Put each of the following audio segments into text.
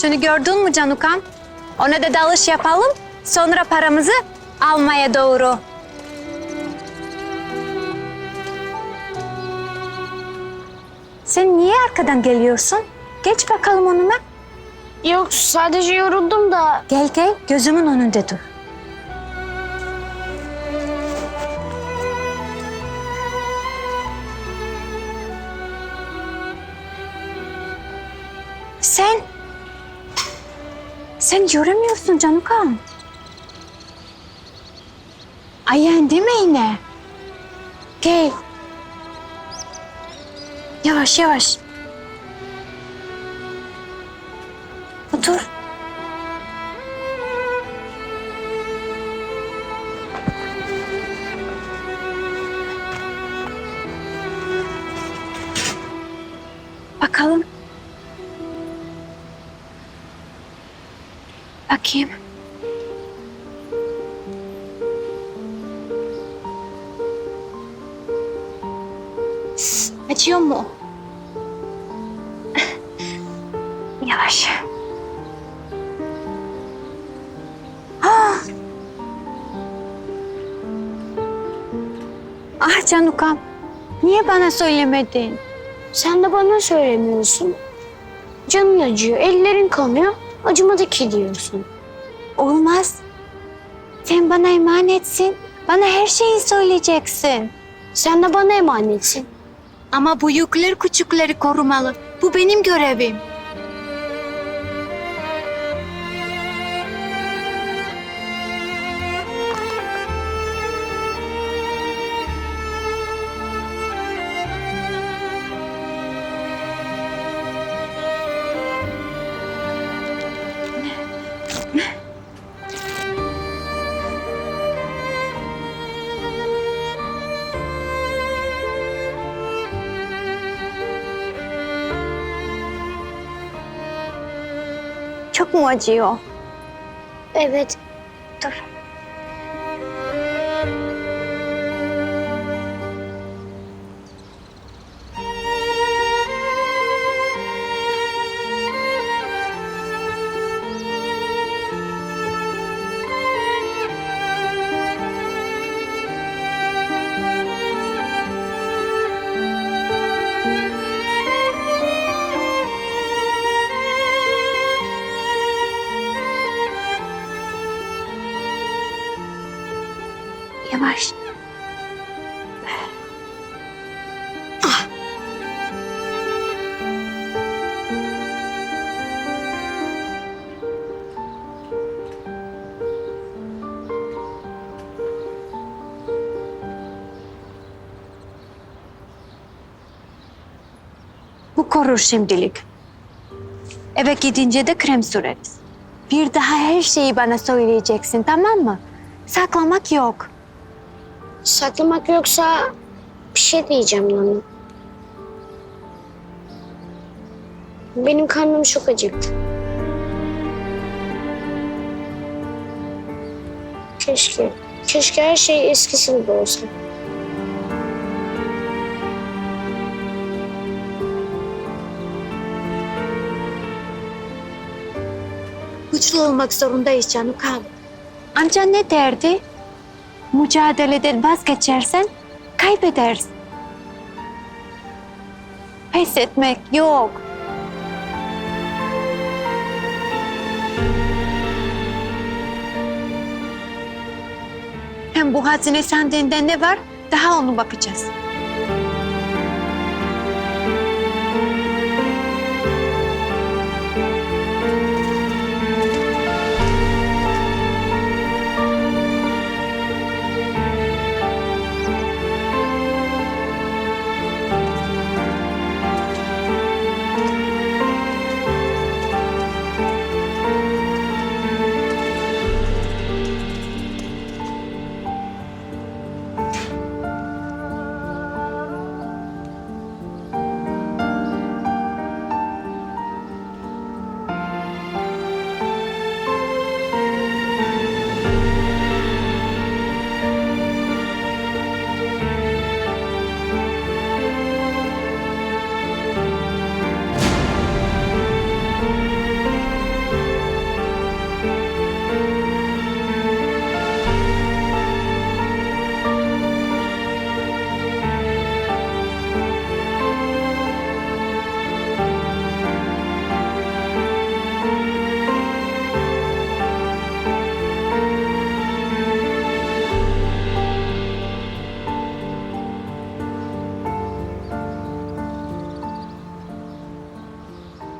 Şunu gördün mü Canukan? Ona da dalış yapalım. Sonra paramızı almaya doğru. Sen niye arkadan geliyorsun? Geç bakalım onunla. Yok sadece yoruldum da Gel gel gözümün önünde dur. Sen... Sen göremiyorsun Canukan. Ayağın değil mi yine? Gel. Yavaş yavaş. Otur. Bakalım. Bakayım. Acıyor mu? Ah Canukam. Niye bana söylemedin? sen de bana söylemiyorsun. Canın acıyor, ellerin kanıyor, acımadı ki diyorsun. Olmaz. Sen bana emanetsin. Bana her şeyi söyleyeceksin. Sen de bana emanetsin. Ama büyükler küçükleri korumalı. Bu benim görevim. Çok mu acıyor? Evet, Dur. Bu korur şimdilik. Eve gidince de krem süreriz. Bir daha her şeyi bana söyleyeceksin tamam mı? Saklamak yok. saklamak yoksa bir şey diyeceğim Nana. Benim karnım çok acıktı. Keşke, keşke her şey eskisi gibi olsa. Güçlü olmak zorundayız Canukan. Amca ne derdi? Mücadeleden vazgeçersen kaybedersin. Pes etmek yok. Hem bu hazine sandığında ne var? Daha onu bakacağız.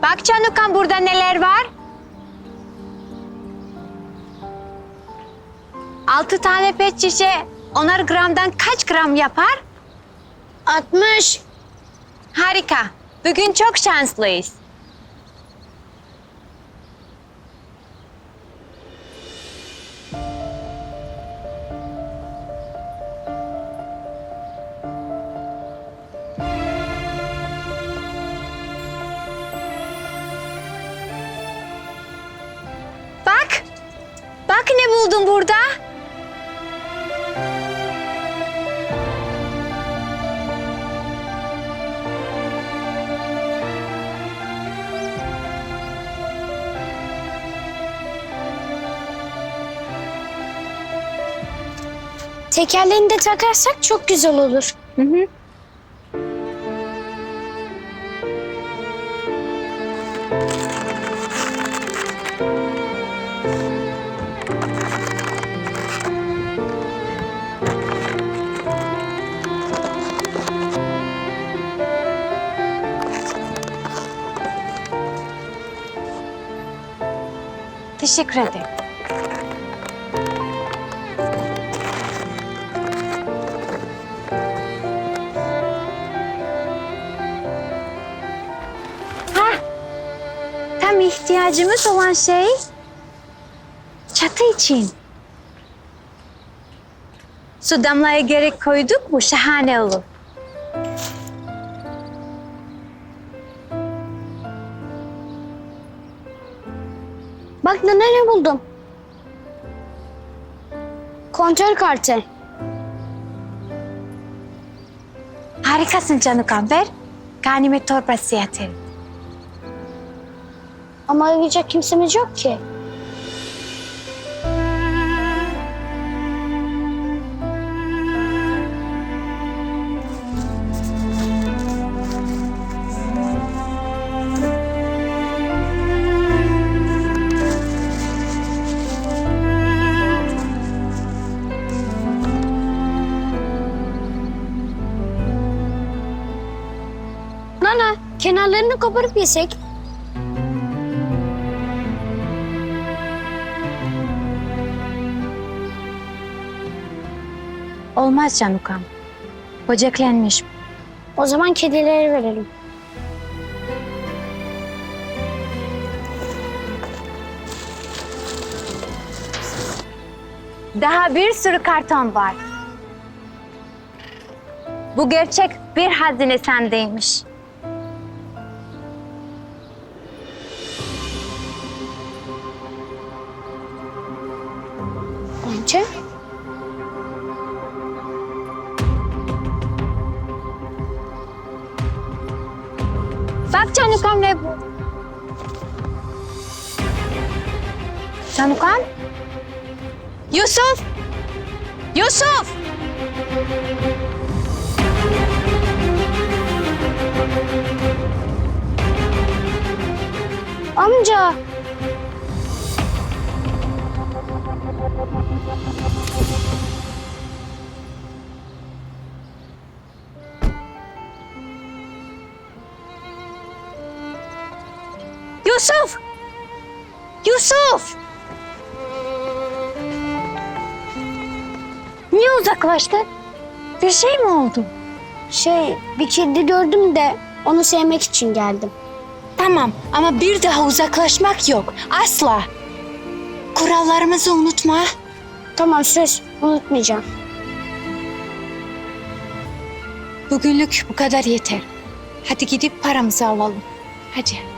Bak Canukan burada neler var? Altı tane pet şişe onar gramdan kaç gram yapar? 60. Harika. Bugün çok şanslıyız. Tekerleğini de takarsak çok güzel olur. Hı hı. Teşekkür ederim. İhtiyacımız olan şey çatı için. Su damlaya gerek koyduk mu şahane olur. Bak Nana ne buldum. Kontör kartı. Harikasın Canukan ver. Ganime torbası yatır. Ama arayacak kimsemiz yok ki. Nana, kenarlarını koparıp yesek. Olmaz Canukan. Böceklenmiş. O zaman kedilere verelim. Daha bir sürü karton var. Bu gerçek bir hazine sendeymiş. Bak Canukan ne bu? Canukan? Yusuf! Yusuf! Amca. Yusuf! Yusuf! Niye uzaklaştı? Bir şey mi oldu? Şey, bir kedi gördüm de onu sevmek için geldim. Tamam ama bir daha uzaklaşmak yok. Asla. Kurallarımızı unutma. Tamam söz, unutmayacağım. Bugünlük bu kadar yeter. Hadi gidip paramızı alalım. Hadi.